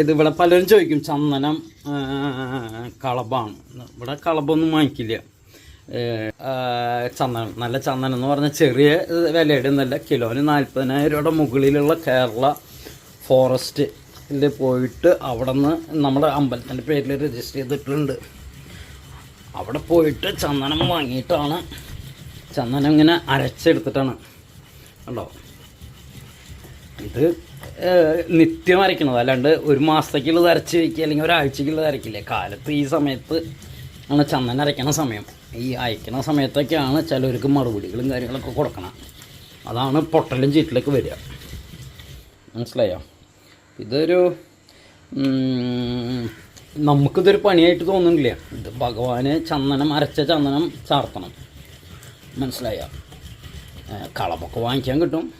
ഇത് ഇവിടെ പലരും ചോദിക്കും ചന്ദനം കളബാണ്. ഇവിടെ കളബൊന്നും വാങ്ങിക്കില്ല. ചന്ദനം നല്ല ചന്ദനം എന്ന് പറഞ്ഞാൽ ചെറിയ വിലയുടെ കിലോന് നാൽപ്പതിനായിരം രൂപയുടെ മുകളിലുള്ള കേരള ഫോറസ്റ്റിൽ പോയിട്ട് അവിടെ നിന്ന് നമ്മുടെ അമ്പലത്തിന്റെ പേരിൽ രജിസ്റ്റർ ചെയ്തിട്ടുണ്ട്. അവിടെ പോയിട്ട് ചന്ദനം വാങ്ങിയിട്ടാണ് ചന്ദനം ഇങ്ങനെ അരച്ചെടുത്തിട്ടാണ്. കണ്ടോ? ഇത് നിത്യം അരയ്ക്കണത് അല്ലാണ്ട് ഒരു മാസത്തേക്കുള്ളത് അരച്ച് വയ്ക്കുക അല്ലെങ്കിൽ ഒരാഴ്ചക്കുള്ളത് അരയ്ക്കില്ല. കാലത്ത് ഈ സമയത്ത് ആണ് ചന്ദനം അരയ്ക്കണ സമയം. ഈ അയക്കണ സമയത്തൊക്കെയാണ് ചിലർക്ക് മറുപടികളും കാര്യങ്ങളൊക്കെ കൊടുക്കണം. അതാണ് പൊട്ടലും ചീറ്റിലേക്ക് വരിക. മനസ്സിലായോ? ഇതൊരു നമുക്കിതൊരു പണിയായിട്ട് തോന്നുന്നില്ല. ഇത് ഭഗവാന് ചന്ദനം അരച്ച ചന്ദനം ചാർത്തണം. മനസ്സിലായോ? കളമൊക്കെ വാങ്ങിക്കാൻ കിട്ടും.